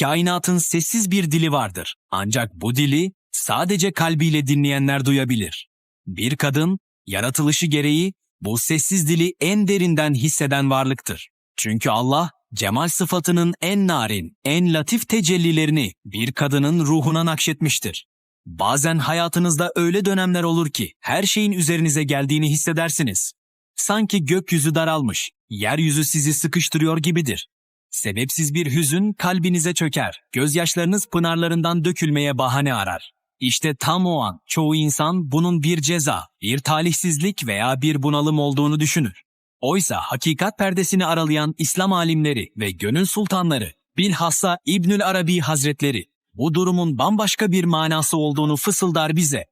Kainatın sessiz bir dili vardır. Ancak bu dili sadece kalbiyle dinleyenler duyabilir. Bir kadın, yaratılışı gereği bu sessiz dili en derinden hisseden varlıktır. Çünkü Allah, cemal sıfatının en narin, en latif tecellilerini bir kadının ruhuna nakşetmiştir. Bazen hayatınızda öyle dönemler olur ki her şeyin üzerinize geldiğini hissedersiniz. Sanki gökyüzü daralmış, yeryüzü sizi sıkıştırıyor gibidir. Sebepsiz bir hüzün kalbinize çöker, gözyaşlarınız pınarlarından dökülmeye bahane arar. İşte tam o an çoğu insan bunun bir ceza, bir talihsizlik veya bir bunalım olduğunu düşünür. Oysa hakikat perdesini aralayan İslam alimleri ve gönül sultanları, bilhassa İbnül Arabi Hazretleri, bu durumun bambaşka bir manası olduğunu fısıldar bize.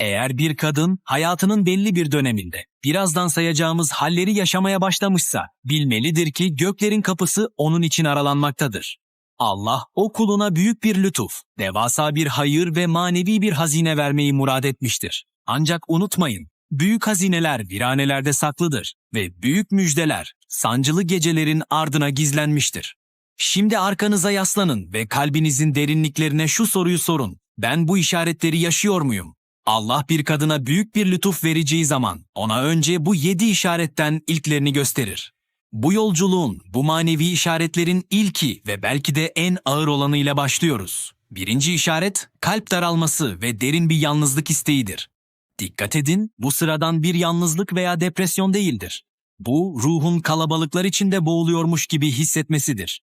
Eğer bir kadın hayatının belli bir döneminde birazdan sayacağımız halleri yaşamaya başlamışsa bilmelidir ki göklerin kapısı onun için aralanmaktadır. Allah o kuluna büyük bir lütuf, devasa bir hayır ve manevi bir hazine vermeyi murad etmiştir. Ancak unutmayın, büyük hazineler viranelerde saklıdır ve büyük müjdeler sancılı gecelerin ardına gizlenmiştir. Şimdi arkanıza yaslanın ve kalbinizin derinliklerine şu soruyu sorun. Ben bu işaretleri yaşıyor muyum? Allah bir kadına büyük bir lütuf vereceği zaman ona önce bu yedi işaretten ilklerini gösterir. Bu yolculuğun, bu manevi işaretlerin ilki ve belki de en ağır olanıyla başlıyoruz. Birinci işaret, kalp daralması ve derin bir yalnızlık isteğidir. Dikkat edin, bu sıradan bir yalnızlık veya depresyon değildir. Bu, ruhun kalabalıklar içinde boğuluyormuş gibi hissetmesidir.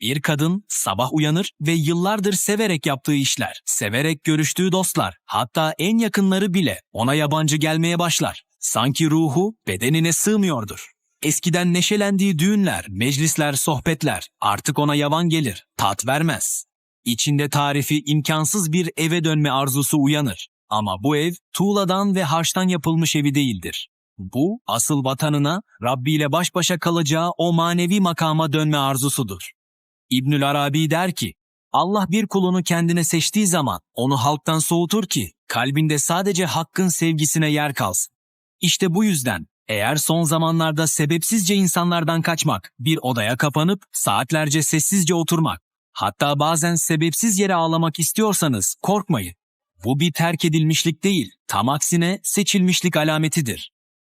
Bir kadın sabah uyanır ve yıllardır severek yaptığı işler, severek görüştüğü dostlar, hatta en yakınları bile ona yabancı gelmeye başlar. Sanki ruhu bedenine sığmıyordur. Eskiden neşelendiği düğünler, meclisler, sohbetler artık ona yavan gelir, tat vermez. İçinde tarifi imkansız bir eve dönme arzusu uyanır. Ama bu ev tuğladan ve harçtan yapılmış evi değildir. Bu asıl vatanına, Rabbi ile baş başa kalacağı o manevi makama dönme arzusudur. İbnül Arabi der ki, Allah bir kulunu kendine seçtiği zaman onu halktan soğutur ki kalbinde sadece hakkın sevgisine yer kalsın. İşte bu yüzden eğer son zamanlarda sebepsizce insanlardan kaçmak, bir odaya kapanıp saatlerce sessizce oturmak, hatta bazen sebepsiz yere ağlamak istiyorsanız korkmayın. Bu bir terk edilmişlik değil, tam aksine seçilmişlik alametidir.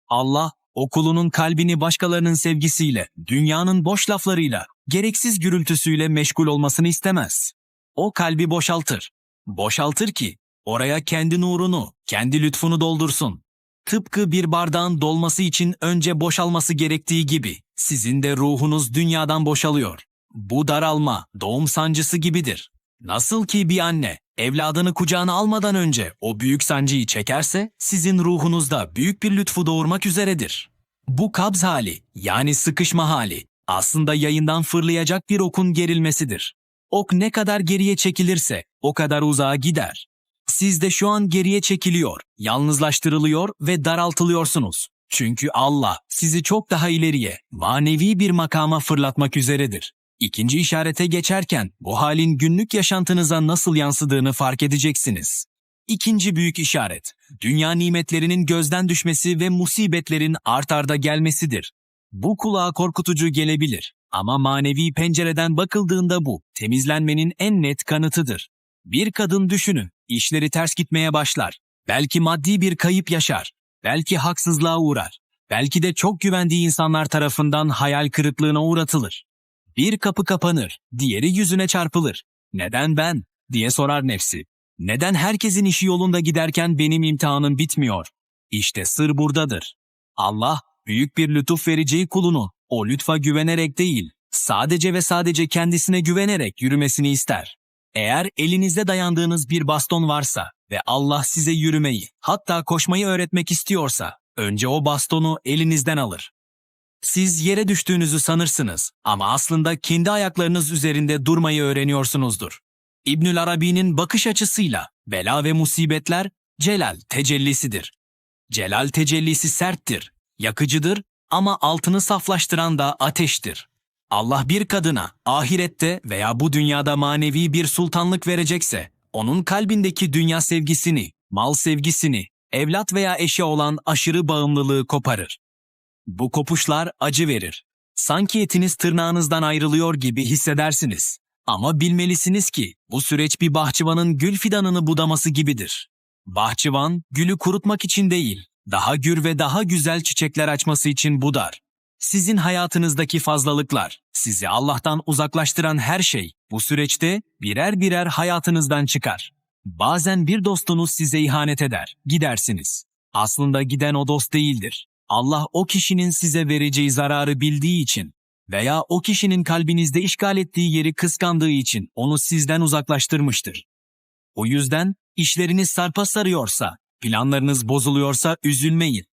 Allah o kulunun kalbini başkalarının sevgisiyle, dünyanın boş laflarıyla, gereksiz gürültüsüyle meşgul olmasını istemez. O kalbi boşaltır. Boşaltır ki oraya kendi nurunu, kendi lütfunu doldursun. Tıpkı bir bardağın dolması için önce boşalması gerektiği gibi sizin de ruhunuz dünyadan boşalıyor. Bu daralma doğum sancısı gibidir. Nasıl ki bir anne evladını kucağına almadan önce o büyük sancıyı çekerse sizin ruhunuzda büyük bir lütfu doğurmak üzeredir. Bu kabz hali yani sıkışma hali aslında yayından fırlayacak bir okun gerilmesidir. Ok ne kadar geriye çekilirse o kadar uzağa gider. Siz de şu an geriye çekiliyor, yalnızlaştırılıyor ve daraltılıyorsunuz. Çünkü Allah sizi çok daha ileriye, manevi bir makama fırlatmak üzeredir. İkinci işarete geçerken bu halin günlük yaşantınıza nasıl yansıdığını fark edeceksiniz. İkinci büyük işaret, dünya nimetlerinin gözden düşmesi ve musibetlerin art arda gelmesidir. Bu kulağa korkutucu gelebilir ama manevi pencereden bakıldığında bu temizlenmenin en net kanıtıdır. Bir kadın düşünün, işleri ters gitmeye başlar. Belki maddi bir kayıp yaşar, belki haksızlığa uğrar, belki de çok güvendiği insanlar tarafından hayal kırıklığına uğratılır. Bir kapı kapanır, diğeri yüzüne çarpılır. Neden ben? diye sorar nefsi. Neden herkesin işi yolunda giderken benim imtihanım bitmiyor? İşte sır buradadır. Allah büyük bir lütuf vereceği kulunu o lütfa güvenerek değil, sadece ve sadece kendisine güvenerek yürümesini ister. Eğer elinizde dayandığınız bir baston varsa ve Allah size yürümeyi, hatta koşmayı öğretmek istiyorsa, önce o bastonu elinizden alır. Siz yere düştüğünüzü sanırsınız ama aslında kendi ayaklarınız üzerinde durmayı öğreniyorsunuzdur. İbnül Arabi'nin bakış açısıyla bela ve musibetler celal tecellisidir. Celal tecellisi serttir, yakıcıdır ama altını saflaştıran da ateştir. Allah bir kadına ahirette veya bu dünyada manevi bir sultanlık verecekse, onun kalbindeki dünya sevgisini, mal sevgisini, evlat veya eşe olan aşırı bağımlılığı koparır. Bu kopuşlar acı verir. Sanki etiniz tırnağınızdan ayrılıyor gibi hissedersiniz. Ama bilmelisiniz ki bu süreç bir bahçıvanın gül fidanını budaması gibidir. Bahçıvan gülü kurutmak için değil, daha gür ve daha güzel çiçekler açması için budar. Sizin hayatınızdaki fazlalıklar, sizi Allah'tan uzaklaştıran her şey bu süreçte birer birer hayatınızdan çıkar. Bazen bir dostunuz size ihanet eder, gidersiniz. Aslında giden o dost değildir. Allah o kişinin size vereceği zararı bildiği için veya o kişinin kalbinizde işgal ettiği yeri kıskandığı için onu sizden uzaklaştırmıştır. O yüzden işleriniz sarpa sarıyorsa, planlarınız bozuluyorsa üzülmeyin.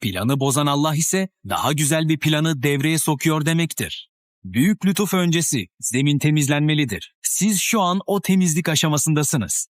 Planı bozan Allah ise daha güzel bir planı devreye sokuyor demektir. Büyük lütuf öncesi zemin temizlenmelidir. Siz şu an o temizlik aşamasındasınız.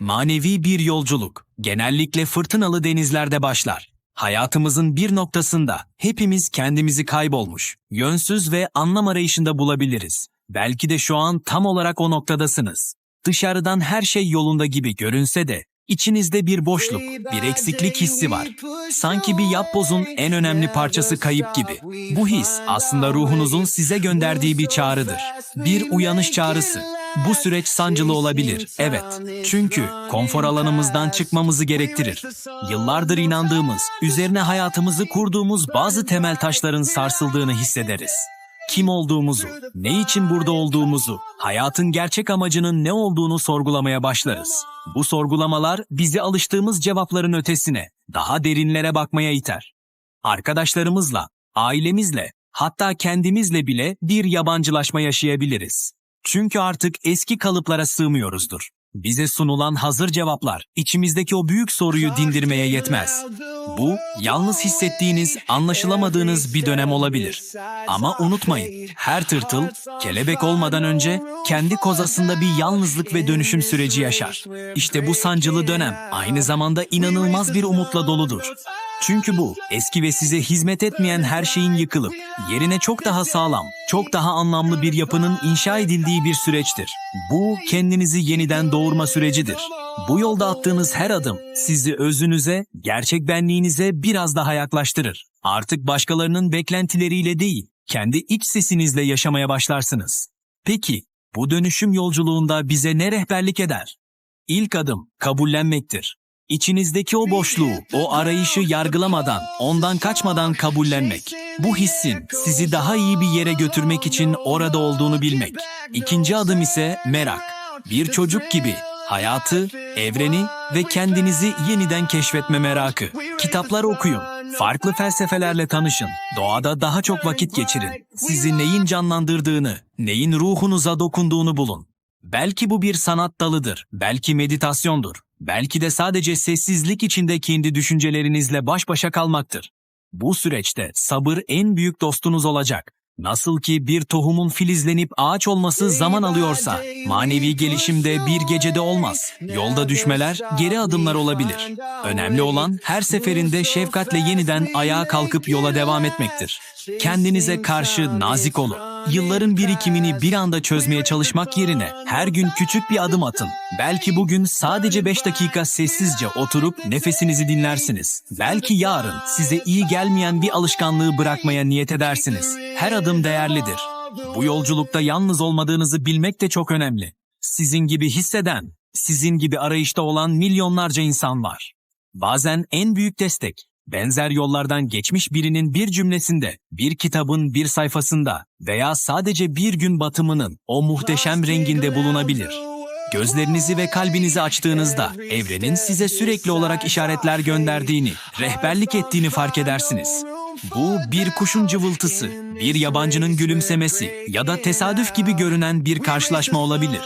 Manevi bir yolculuk genellikle fırtınalı denizlerde başlar. Hayatımızın bir noktasında hepimiz kendimizi kaybolmuş, yönsüz ve anlam arayışında bulabiliriz. Belki de şu an tam olarak o noktadasınız. Dışarıdan her şey yolunda gibi görünse de içinizde bir boşluk, bir eksiklik hissi var. Sanki bir yapbozun en önemli parçası kayıp gibi. Bu his aslında ruhunuzun size gönderdiği bir çağrıdır. Bir uyanış çağrısı. Bu süreç sancılı olabilir, evet. Çünkü konfor alanımızdan çıkmamızı gerektirir. Yıllardır inandığımız, üzerine hayatımızı kurduğumuz bazı temel taşların sarsıldığını hissederiz. Kim olduğumuzu, ne için burada olduğumuzu, hayatın gerçek amacının ne olduğunu sorgulamaya başlarız. Bu sorgulamalar bizi alıştığımız cevapların ötesine, daha derinlere bakmaya iter. Arkadaşlarımızla, ailemizle, hatta kendimizle bile bir yabancılaşma yaşayabiliriz. Çünkü artık eski kalıplara sığmıyoruzdur. Bize sunulan hazır cevaplar içimizdeki o büyük soruyu dindirmeye yetmez. Bu yalnız hissettiğiniz, anlaşılamadığınız bir dönem olabilir. Ama unutmayın, her tırtıl kelebek olmadan önce kendi kozasında bir yalnızlık ve dönüşüm süreci yaşar. İşte bu sancılı dönem aynı zamanda inanılmaz bir umutla doludur. Çünkü bu eski ve size hizmet etmeyen her şeyin yıkılıp yerine çok daha sağlam, çok daha anlamlı bir yapının inşa edildiği bir süreçtir. Bu kendinizi yeniden doğurma sürecidir. Bu yolda attığınız her adım sizi özünüze, gerçek benliğinize biraz daha yaklaştırır. Artık başkalarının beklentileriyle değil, kendi iç sesinizle yaşamaya başlarsınız. Peki, bu dönüşüm yolculuğunda bize ne rehberlik eder? İlk adım kabullenmektir. İçinizdeki o boşluğu, o arayışı yargılamadan, ondan kaçmadan kabullenmek. Bu hissin sizi daha iyi bir yere götürmek için orada olduğunu bilmek. İkinci adım ise merak. Bir çocuk gibi hayatı, evreni ve kendinizi yeniden keşfetme merakı. Kitaplar okuyun, farklı felsefelerle tanışın, doğada daha çok vakit geçirin. Sizi neyin canlandırdığını, neyin ruhunuza dokunduğunu bulun. Belki bu bir sanat dalıdır, belki meditasyondur, belki de sadece sessizlik içinde kendi düşüncelerinizle baş başa kalmaktır. Bu süreçte sabır en büyük dostunuz olacak. Nasıl ki bir tohumun filizlenip ağaç olması zaman alıyorsa, manevi gelişimde bir gecede olmaz. Yolda düşmeler, geri adımlar olabilir. Önemli olan her seferinde şefkatle yeniden ayağa kalkıp yola devam etmektir. Kendinize karşı nazik olun. Yılların birikimini bir anda çözmeye çalışmak yerine her gün küçük bir adım atın. Belki bugün sadece 5 dakika sessizce oturup nefesinizi dinlersiniz. Belki yarın size iyi gelmeyen bir alışkanlığı bırakmaya niyet edersiniz. Her adım değerlidir. Bu yolculukta yalnız olmadığınızı bilmek de çok önemli. Sizin gibi hisseden, sizin gibi arayışta olan milyonlarca insan var. Bazen en büyük destek benzer yollardan geçmiş birinin bir cümlesinde, bir kitabın bir sayfasında veya sadece bir gün batımının o muhteşem renginde bulunabilir. Gözlerinizi ve kalbinizi açtığınızda evrenin size sürekli olarak işaretler gönderdiğini, rehberlik ettiğini fark edersiniz. Bu bir kuşun cıvıltısı, bir yabancının gülümsemesi ya da tesadüf gibi görünen bir karşılaşma olabilir.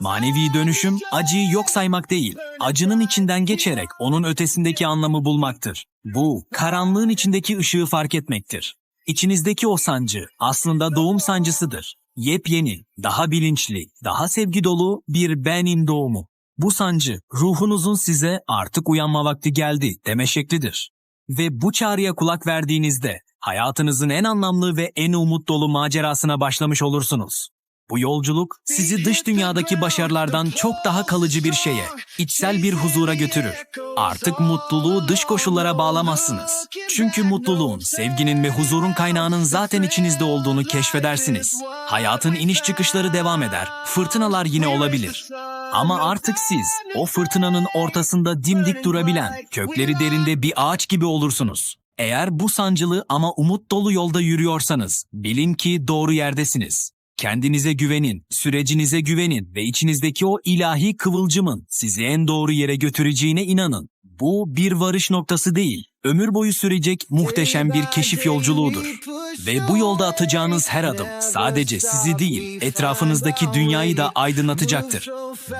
Manevi dönüşüm acıyı yok saymak değil, acının içinden geçerek onun ötesindeki anlamı bulmaktır. Bu, karanlığın içindeki ışığı fark etmektir. İçinizdeki o sancı aslında doğum sancısıdır. Yepyeni, daha bilinçli, daha sevgi dolu bir benim doğumu. Bu sancı ruhunuzun size artık uyanma vakti geldi deme şeklidir. Ve bu çağrıya kulak verdiğinizde hayatınızın en anlamlı ve en umut dolu macerasına başlamış olursunuz. Bu yolculuk sizi dış dünyadaki başarılardan çok daha kalıcı bir şeye, içsel bir huzura götürür. Artık mutluluğu dış koşullara bağlamazsınız. Çünkü mutluluğun, sevginin ve huzurun kaynağının zaten içinizde olduğunu keşfedersiniz. Hayatın iniş çıkışları devam eder, fırtınalar yine olabilir. Ama artık siz o fırtınanın ortasında dimdik durabilen, kökleri derinde bir ağaç gibi olursunuz. Eğer bu sancılı ama umut dolu yolda yürüyorsanız bilin ki doğru yerdesiniz. Kendinize güvenin, sürecinize güvenin ve içinizdeki o ilahi kıvılcımın sizi en doğru yere götüreceğine inanın. Bu bir varış noktası değil, ömür boyu sürecek muhteşem bir keşif yolculuğudur. Ve bu yolda atacağınız her adım sadece sizi değil, etrafınızdaki dünyayı da aydınlatacaktır.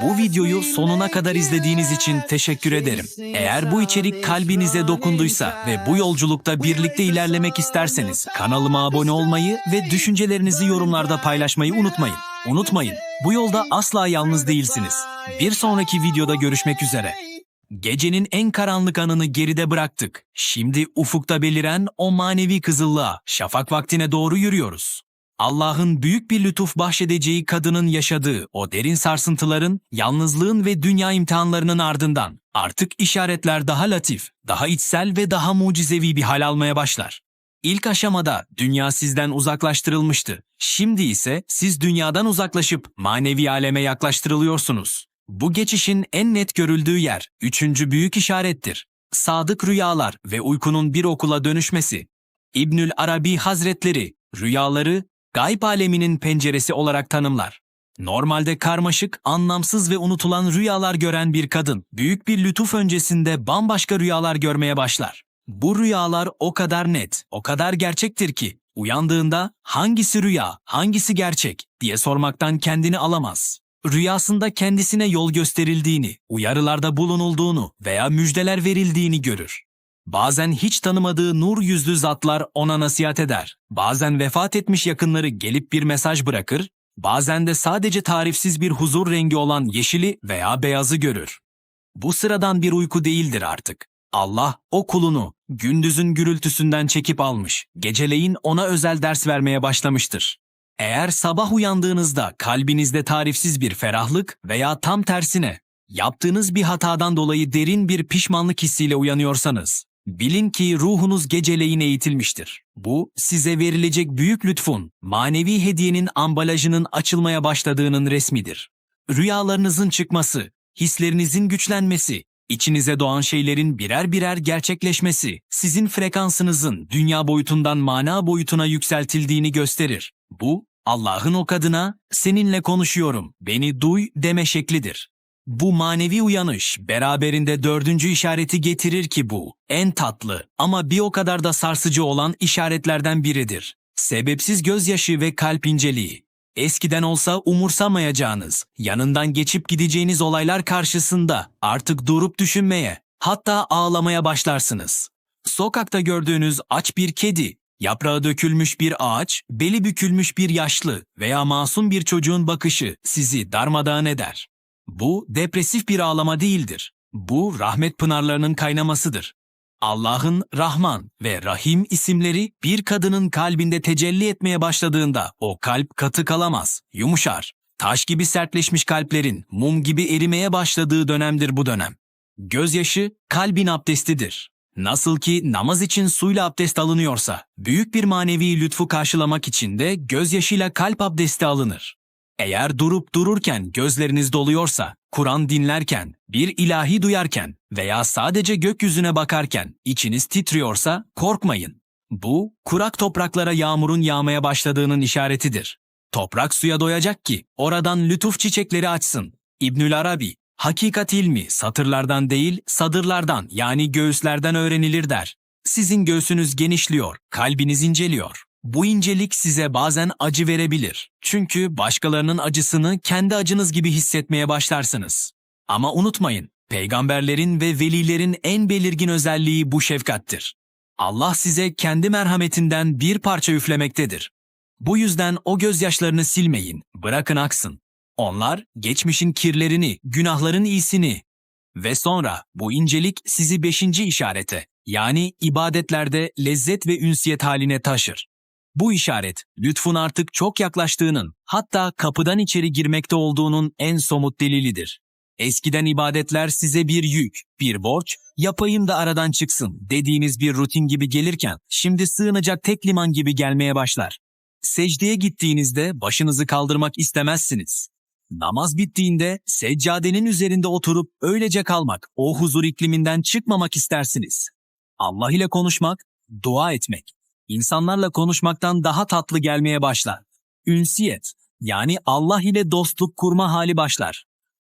Bu videoyu sonuna kadar izlediğiniz için teşekkür ederim. Eğer bu içerik kalbinize dokunduysa ve bu yolculukta birlikte ilerlemek isterseniz kanalıma abone olmayı ve düşüncelerinizi yorumlarda paylaşmayı unutmayın. Unutmayın, bu yolda asla yalnız değilsiniz. Bir sonraki videoda görüşmek üzere. Gecenin en karanlık anını geride bıraktık. Şimdi ufukta beliren o manevi kızıllığa, şafak vaktine doğru yürüyoruz. Allah'ın büyük bir lütuf bahşedeceği kadının yaşadığı o derin sarsıntıların, yalnızlığın ve dünya imtihanlarının ardından artık işaretler daha latif, daha içsel ve daha mucizevi bir hal almaya başlar. İlk aşamada dünya sizden uzaklaştırılmıştı. Şimdi ise siz dünyadan uzaklaşıp manevi aleme yaklaştırılıyorsunuz. Bu geçişin en net görüldüğü yer üçüncü büyük işarettir. Sadık rüyalar ve uykunun bir okula dönüşmesi. İbnül Arabi Hazretleri rüyaları gayb aleminin penceresi olarak tanımlar. Normalde karmaşık, anlamsız ve unutulan rüyalar gören bir kadın büyük bir lütuf öncesinde bambaşka rüyalar görmeye başlar. Bu rüyalar o kadar net, o kadar gerçektir ki uyandığında hangisi rüya, hangisi gerçek diye sormaktan kendini alamaz. Rüyasında kendisine yol gösterildiğini, uyarılarda bulunulduğunu veya müjdeler verildiğini görür. Bazen hiç tanımadığı nur yüzlü zatlar ona nasihat eder. Bazen vefat etmiş yakınları gelip bir mesaj bırakır, bazen de sadece tarifsiz bir huzur rengi olan yeşili veya beyazı görür. Bu sıradan bir uyku değildir artık. Allah o kulunu gündüzün gürültüsünden çekip almış, geceleyin ona özel ders vermeye başlamıştır. Eğer sabah uyandığınızda kalbinizde tarifsiz bir ferahlık veya tam tersine yaptığınız bir hatadan dolayı derin bir pişmanlık hissiyle uyanıyorsanız, bilin ki ruhunuz geceleyin eğitilmiştir. Bu size verilecek büyük lütfun, manevi hediyenin ambalajının açılmaya başladığının resmidir. Rüyalarınızın çıkması, hislerinizin güçlenmesi, içinize doğan şeylerin birer birer gerçekleşmesi, sizin frekansınızın dünya boyutundan mana boyutuna yükseltildiğini gösterir. Bu, Allah'ın o kadına, seninle konuşuyorum, beni duy deme şeklidir. Bu manevi uyanış beraberinde dördüncü işareti getirir ki bu, en tatlı ama bir o kadar da sarsıcı olan işaretlerden biridir. Sebepsiz gözyaşı ve kalp inceliği. Eskiden olsa umursamayacağınız, yanından geçip gideceğiniz olaylar karşısında artık durup düşünmeye, hatta ağlamaya başlarsınız. Sokakta gördüğünüz aç bir kedi, yaprağı dökülmüş bir ağaç, beli bükülmüş bir yaşlı veya masum bir çocuğun bakışı sizi darmadağın eder. Bu depresif bir ağlama değildir. Bu rahmet pınarlarının kaynamasıdır. Allah'ın Rahman ve Rahim isimleri bir kadının kalbinde tecelli etmeye başladığında o kalp katı kalamaz, yumuşar. Taş gibi sertleşmiş kalplerin mum gibi erimeye başladığı dönemdir bu dönem. Gözyaşı kalbin abdestidir. Nasıl ki namaz için suyla abdest alınıyorsa, büyük bir manevi lütfu karşılamak için de gözyaşıyla kalp abdesti alınır. Eğer durup dururken gözleriniz doluyorsa, Kur'an dinlerken, bir ilahi duyarken veya sadece gökyüzüne bakarken içiniz titriyorsa korkmayın. Bu, kurak topraklara yağmurun yağmaya başladığının işaretidir. Toprak suya doyacak ki oradan lütuf çiçekleri açsın. İbnül Arabi, hakikat ilmi satırlardan değil sadırlardan yani göğüslerden öğrenilir der. Sizin göğsünüz genişliyor, kalbiniz inceliyor. Bu incelik size bazen acı verebilir. Çünkü başkalarının acısını kendi acınız gibi hissetmeye başlarsınız. Ama unutmayın, peygamberlerin ve velilerin en belirgin özelliği bu şefkattir. Allah size kendi merhametinden bir parça üflemektedir. Bu yüzden o gözyaşlarını silmeyin, bırakın aksın. Onlar geçmişin kirlerini, günahların iyisini ve sonra bu incelik sizi beşinci işarete yani ibadetlerde lezzet ve ünsiyet haline taşır. Bu işaret, lütfun artık çok yaklaştığının, hatta kapıdan içeri girmekte olduğunun en somut delilidir. Eskiden ibadetler size bir yük, bir borç, yapayım da aradan çıksın dediğiniz bir rutin gibi gelirken, şimdi sığınacak tek liman gibi gelmeye başlar. Secdeye gittiğinizde başınızı kaldırmak istemezsiniz. Namaz bittiğinde seccadenin üzerinde oturup öylece kalmak, o huzur ikliminden çıkmamak istersiniz. Allah ile konuşmak, dua etmek, insanlarla konuşmaktan daha tatlı gelmeye başlar. Ünsiyet, yani Allah ile dostluk kurma hali başlar.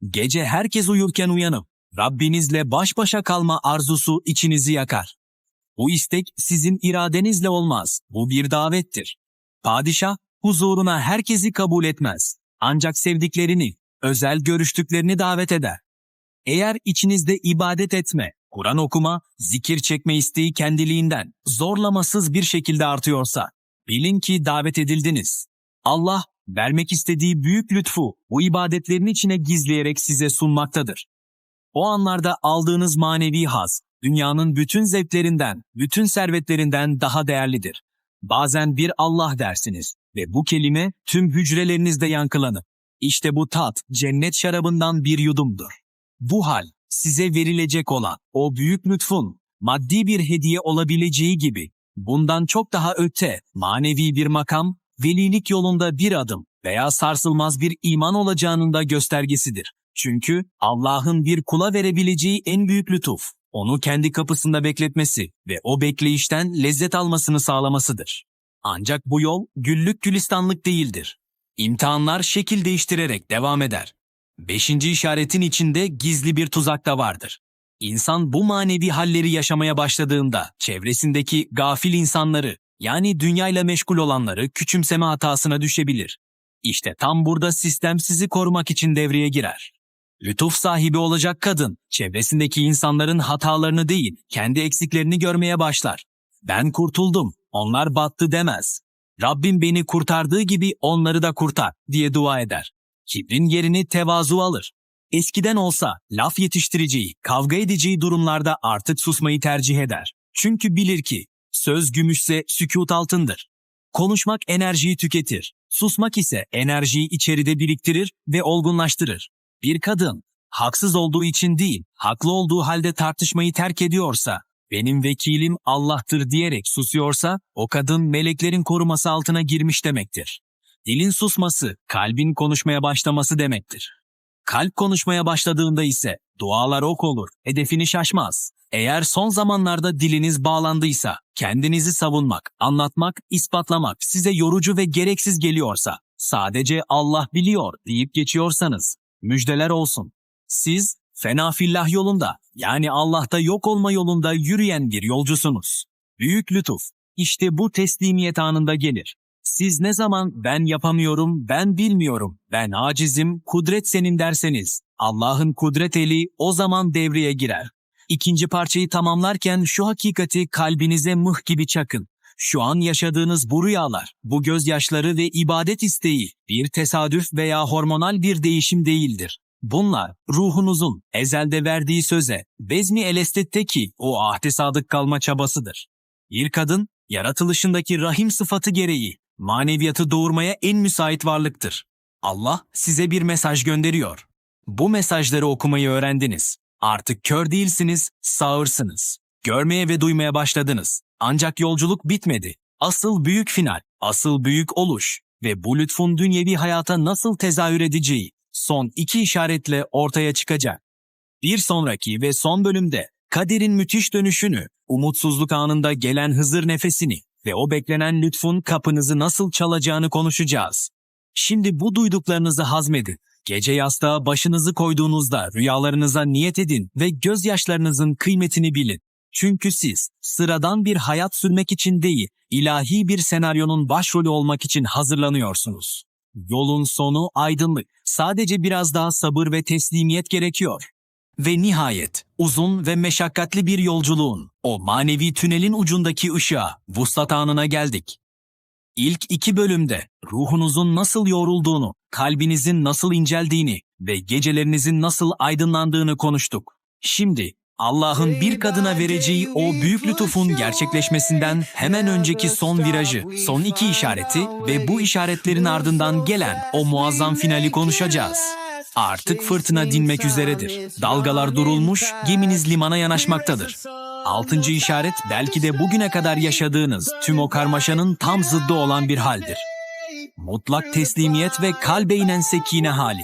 Gece herkes uyurken uyanıp, Rabbinizle baş başa kalma arzusu içinizi yakar. Bu istek sizin iradenizle olmaz, bu bir davettir. Padişah, huzuruna herkesi kabul etmez. Ancak sevdiklerini, özel görüştüklerini davet eder. Eğer içinizde ibadet etme, Kur'an okuma, zikir çekme isteği kendiliğinden, zorlamasız bir şekilde artıyorsa, bilin ki davet edildiniz. Allah, vermek istediği büyük lütfu bu ibadetlerin içine gizleyerek size sunmaktadır. O anlarda aldığınız manevi haz, dünyanın bütün zevklerinden, bütün servetlerinden daha değerlidir. Bazen bir Allah dersiniz ve bu kelime tüm hücrelerinizde yankılanır. İşte bu tat cennet şarabından bir yudumdur. Bu hal size verilecek olan o büyük lütfun maddi bir hediye olabileceği gibi bundan çok daha öte manevi bir makam, velilik yolunda bir adım veya sarsılmaz bir iman olacağının da göstergesidir. Çünkü Allah'ın bir kula verebileceği en büyük lütuf, onu kendi kapısında bekletmesi ve o bekleyişten lezzet almasını sağlamasıdır. Ancak bu yol güllük gülistanlık değildir. İmtihanlar şekil değiştirerek devam eder. Beşinci işaretin içinde gizli bir tuzak da vardır. İnsan bu manevi halleri yaşamaya başladığında çevresindeki gafil insanları yani dünyayla meşgul olanları küçümseme hatasına düşebilir. İşte tam burada sistem sizi korumak için devreye girer. Lütuf sahibi olacak kadın, çevresindeki insanların hatalarını değil, kendi eksiklerini görmeye başlar. Ben kurtuldum, onlar battı demez. Rabbim beni kurtardığı gibi onları da kurtar diye dua eder. Kibrin yerini tevazu alır. Eskiden olsa laf yetiştireceği, kavga edeceği durumlarda artık susmayı tercih eder. Çünkü bilir ki söz gümüşse sükut altındır. Konuşmak enerjiyi tüketir. Susmak ise enerjiyi içeride biriktirir ve olgunlaştırır. Bir kadın haksız olduğu için değil, haklı olduğu halde tartışmayı terk ediyorsa, benim vekilim Allah'tır diyerek susuyorsa, o kadın meleklerin koruması altına girmiş demektir. Dilin susması, kalbin konuşmaya başlaması demektir. Kalp konuşmaya başladığında ise dualar ok olur, hedefini şaşmaz. Eğer son zamanlarda diliniz bağlandıysa, kendinizi savunmak, anlatmak, ispatlamak size yorucu ve gereksiz geliyorsa, sadece Allah biliyor deyip geçiyorsanız, müjdeler olsun. Siz fena fillah yolunda, yani Allah'ta yok olma yolunda yürüyen bir yolcusunuz. Büyük lütuf, işte bu teslimiyet anında gelir. Siz ne zaman ben yapamıyorum, ben bilmiyorum, ben acizim, kudret senin derseniz, Allah'ın kudret eli o zaman devreye girer. İkinci parçayı tamamlarken şu hakikati kalbinize mıh gibi çakın. Şu an yaşadığınız bu rüyalar, bu gözyaşları ve ibadet isteği bir tesadüf veya hormonal bir değişim değildir. Bunlar ruhunuzun ezelde verdiği söze, bezmi elestetteki o ahde sadık kalma çabasıdır. Bir kadın, yaratılışındaki rahim sıfatı gereği maneviyatı doğurmaya en müsait varlıktır. Allah size bir mesaj gönderiyor. Bu mesajları okumayı öğrendiniz. Artık kör değilsiniz, sağırsınız. Görmeye ve duymaya başladınız. Ancak yolculuk bitmedi. Asıl büyük final, asıl büyük oluş ve bu lütfun dünyevi hayata nasıl tezahür edeceği son iki işaretle ortaya çıkacak. Bir sonraki ve son bölümde kaderin müthiş dönüşünü, umutsuzluk anında gelen Hızır nefesini ve o beklenen lütfun kapınızı nasıl çalacağını konuşacağız. Şimdi bu duyduklarınızı hazmedin. Gece yastığa başınızı koyduğunuzda rüyalarınıza niyet edin ve gözyaşlarınızın kıymetini bilin. Çünkü siz sıradan bir hayat sürmek için değil, ilahi bir senaryonun başrolü olmak için hazırlanıyorsunuz. Yolun sonu aydınlık. Sadece biraz daha sabır ve teslimiyet gerekiyor. Ve nihayet uzun ve meşakkatli bir yolculuğun o manevi tünelin ucundaki ışığa, vuslat anına geldik. İlk iki bölümde ruhunuzun nasıl yorulduğunu, kalbinizin nasıl inceldiğini ve gecelerinizin nasıl aydınlandığını konuştuk. Şimdi Allah'ın bir kadına vereceği o büyük lütufun gerçekleşmesinden hemen önceki son virajı, son iki işareti ve bu işaretlerin ardından gelen o muazzam finali konuşacağız. Artık fırtına dinmek üzeredir. Dalgalar durulmuş, geminiz limana yanaşmaktadır. Altıncı işaret belki de bugüne kadar yaşadığınız tüm o karmaşanın tam zıddı olan bir haldir. Mutlak teslimiyet ve kalbe inen sekine hali.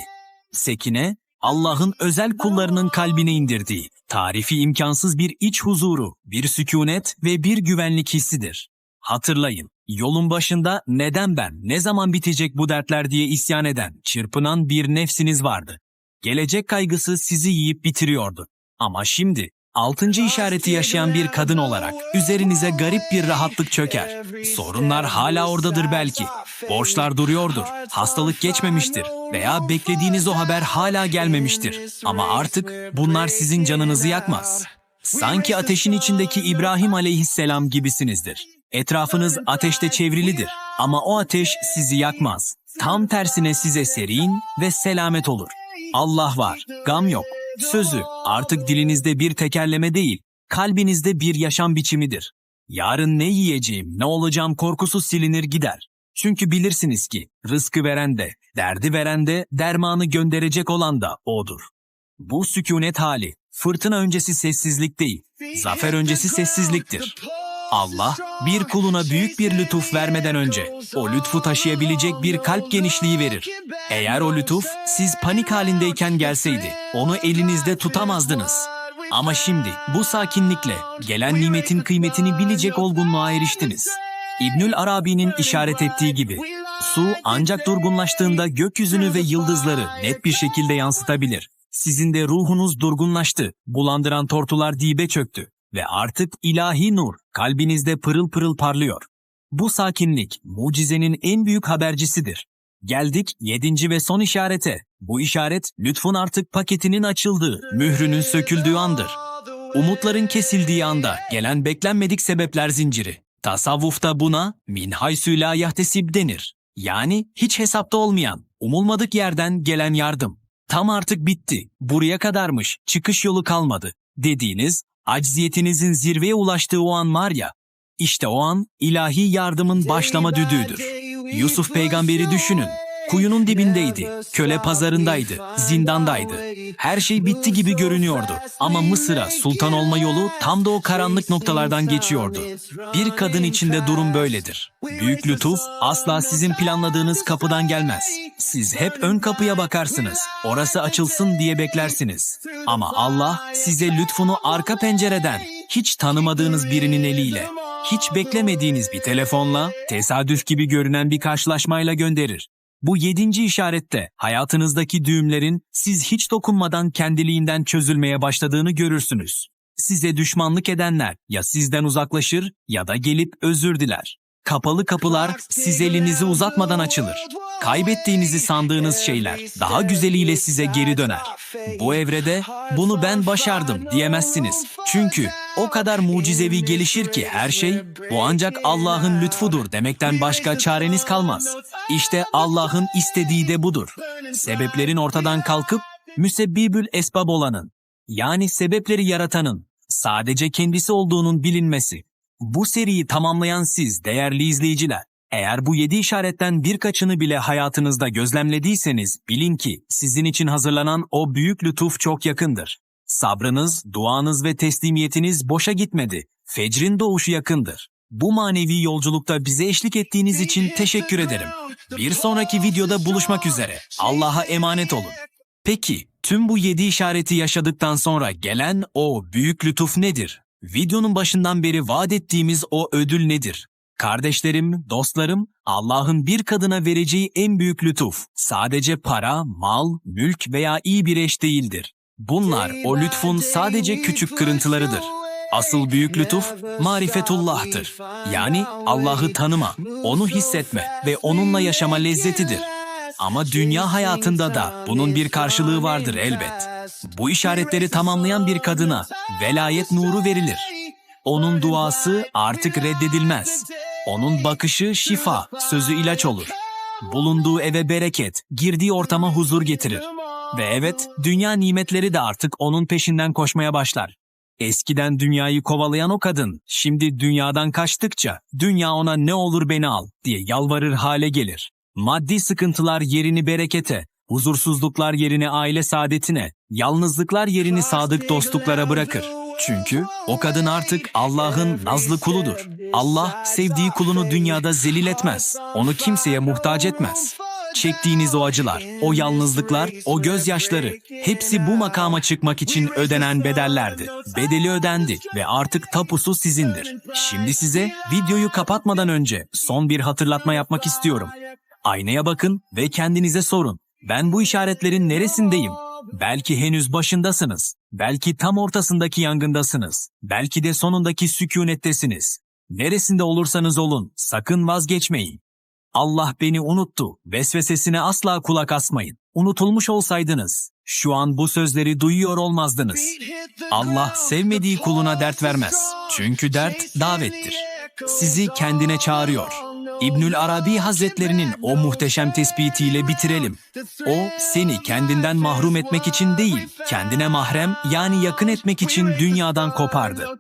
Sekine, Allah'ın özel kullarının kalbine indirdiği, tarifi imkansız bir iç huzuru, bir sükunet ve bir güvenlik hissidir. Hatırlayın, yolun başında neden ben, ne zaman bitecek bu dertler diye isyan eden, çırpınan bir nefsiniz vardı. Gelecek kaygısı sizi yiyip bitiriyordu. Ama şimdi Altıncı işareti yaşayan bir kadın olarak üzerinize garip bir rahatlık çöker. Sorunlar hala oradadır belki. Borçlar duruyordur. Hastalık geçmemiştir. Veya beklediğiniz o haber hala gelmemiştir. Ama artık bunlar sizin canınızı yakmaz. Sanki ateşin içindeki İbrahim aleyhisselam gibisinizdir. Etrafınız ateşte çevrilidir. Ama o ateş sizi yakmaz. Tam tersine size serin ve selamet olur. Allah var, gam yok. Sözü artık dilinizde bir tekerleme değil, kalbinizde bir yaşam biçimidir. Yarın ne yiyeceğim, ne olacağım korkusu silinir gider. Çünkü bilirsiniz ki rızkı veren de, derdi veren de, dermanı gönderecek olan da O'dur. Bu sükunet hali, fırtına öncesi sessizlik değil, zafer öncesi sessizliktir. Allah bir kuluna büyük bir lütuf vermeden önce o lütfu taşıyabilecek bir kalp genişliği verir. Eğer o lütuf siz panik halindeyken gelseydi onu elinizde tutamazdınız. Ama şimdi bu sakinlikle gelen nimetin kıymetini bilecek olgunluğa eriştiniz. İbnül Arabi'nin işaret ettiği gibi su ancak durgunlaştığında gökyüzünü ve yıldızları net bir şekilde yansıtabilir. Sizin de ruhunuz durgunlaştı, bulandıran tortular dibe çöktü ve artık ilahi nur kalbinizde pırıl pırıl parlıyor. Bu sakinlik mucizenin en büyük habercisidir. Geldik yedinci ve son işarete. Bu işaret lütfun artık paketinin açıldığı, mührünün söküldüğü andır. Umutların kesildiği anda gelen beklenmedik sebepler zinciri. Tasavvufta buna min haysü la denir. Yani hiç hesapta olmayan, umulmadık yerden gelen yardım. Tam artık bitti, buraya kadarmış, çıkış yolu kalmadı dediğiniz acziyetinizin zirveye ulaştığı o an var ya, işte o an ilahi yardımın başlama düdüğüdür. Yusuf peygamberi düşünün. Kuyunun dibindeydi, köle pazarındaydı, zindandaydı. Her şey bitti gibi görünüyordu. Ama Mısır'a sultan olma yolu tam da o karanlık noktalardan geçiyordu. Bir kadın içinde durum böyledir. Büyük lütuf asla sizin planladığınız kapıdan gelmez. Siz hep ön kapıya bakarsınız. Orası açılsın diye beklersiniz. Ama Allah size lütfunu arka pencereden, hiç tanımadığınız birinin eliyle, hiç beklemediğiniz bir telefonla, tesadüf gibi görünen bir karşılaşmayla gönderir. Bu yedinci işarette hayatınızdaki düğümlerin siz hiç dokunmadan kendiliğinden çözülmeye başladığını görürsünüz. Size düşmanlık edenler ya sizden uzaklaşır ya da gelip özür diler. Kapalı kapılar siz elinizi uzatmadan açılır. Kaybettiğinizi sandığınız şeyler daha güzeliyle size geri döner. Bu evrede bunu ben başardım diyemezsiniz. Çünkü o kadar mucizevi gelişir ki her şey bu ancak Allah'ın lütfudur demekten başka çareniz kalmaz. İşte Allah'ın istediği de budur. Sebeplerin ortadan kalkıp müsebbibül esbab olanın yani sebepleri yaratanın sadece kendisi olduğunun bilinmesi. Bu seriyi tamamlayan siz değerli izleyiciler eğer bu yedi işaretten birkaçını bile hayatınızda gözlemlediyseniz bilin ki sizin için hazırlanan o büyük lütuf çok yakındır. Sabrınız, duanız ve teslimiyetiniz boşa gitmedi. Fecrin doğuşu yakındır. Bu manevi yolculukta bize eşlik ettiğiniz için teşekkür ederim. Bir sonraki videoda buluşmak üzere. Allah'a emanet olun. Peki, tüm bu yedi işareti yaşadıktan sonra gelen o büyük lütuf nedir? Videonun başından beri vaat ettiğimiz o ödül nedir? Kardeşlerim, dostlarım, Allah'ın bir kadına vereceği en büyük lütuf sadece para, mal, mülk veya iyi bir eş değildir. Bunlar o lütfun sadece küçük kırıntılarıdır. Asıl büyük lütuf marifetullah'tır. Yani Allah'ı tanıma, onu hissetme ve onunla yaşama lezzetidir. Ama dünya hayatında da bunun bir karşılığı vardır elbet. Bu işaretleri tamamlayan bir kadına velayet nuru verilir. Onun duası artık reddedilmez. Onun bakışı şifa, sözü ilaç olur. Bulunduğu eve bereket, girdiği ortama huzur getirir. Ve evet, dünya nimetleri de artık onun peşinden koşmaya başlar. Eskiden dünyayı kovalayan o kadın, şimdi dünyadan kaçtıkça, dünya ona ne olur beni al diye yalvarır hale gelir. Maddi sıkıntılar yerini berekete, huzursuzluklar yerini aile saadetine, yalnızlıklar yerini sadık dostluklara bırakır. Çünkü o kadın artık Allah'ın nazlı kuludur. Allah sevdiği kulunu dünyada zelil etmez. Onu kimseye muhtaç etmez. Çektiğiniz o acılar, o yalnızlıklar, o gözyaşları hepsi bu makama çıkmak için ödenen bedellerdi. Bedeli ödendi ve artık tapusu sizindir. Şimdi size videoyu kapatmadan önce son bir hatırlatma yapmak istiyorum. Aynaya bakın ve kendinize sorun. Ben bu işaretlerin neresindeyim? Belki henüz başındasınız. Belki tam ortasındaki yangındasınız. Belki de sonundaki sükunettesiniz. Neresinde olursanız olun, sakın vazgeçmeyin. Allah beni unuttu. Vesvesesine asla kulak asmayın. Unutulmuş olsaydınız, şu an bu sözleri duyuyor olmazdınız. Allah sevmediği kuluna dert vermez. Çünkü dert davettir. Sizi kendine çağırıyor. İbnül Arabi Hazretlerinin o muhteşem tespitiyle bitirelim. O seni kendinden mahrum etmek için değil, kendine mahrem yani yakın etmek için dünyadan kopardı.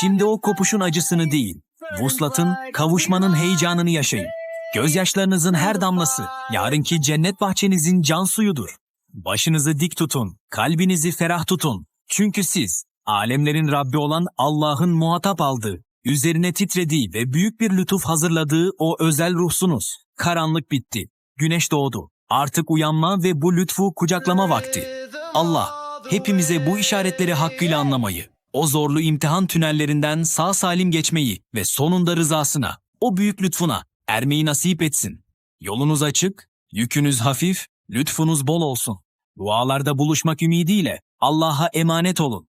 Şimdi o kopuşun acısını değil, vuslatın, kavuşmanın heyecanını yaşayın. Gözyaşlarınızın her damlası, yarınki cennet bahçenizin can suyudur. Başınızı dik tutun, kalbinizi ferah tutun. Çünkü siz, alemlerin Rabbi olan Allah'ın muhatap aldığı, üzerine titrediği ve büyük bir lütuf hazırladığı o özel ruhsunuz. Karanlık bitti, güneş doğdu. Artık uyanma ve bu lütfu kucaklama vakti. Allah, hepimize bu işaretleri hakkıyla anlamayı, o zorlu imtihan tünellerinden sağ salim geçmeyi ve sonunda rızasına, o büyük lütfuna ermeyi nasip etsin. Yolunuz açık, yükünüz hafif, lütfunuz bol olsun. Dualarda buluşmak ümidiyle Allah'a emanet olun.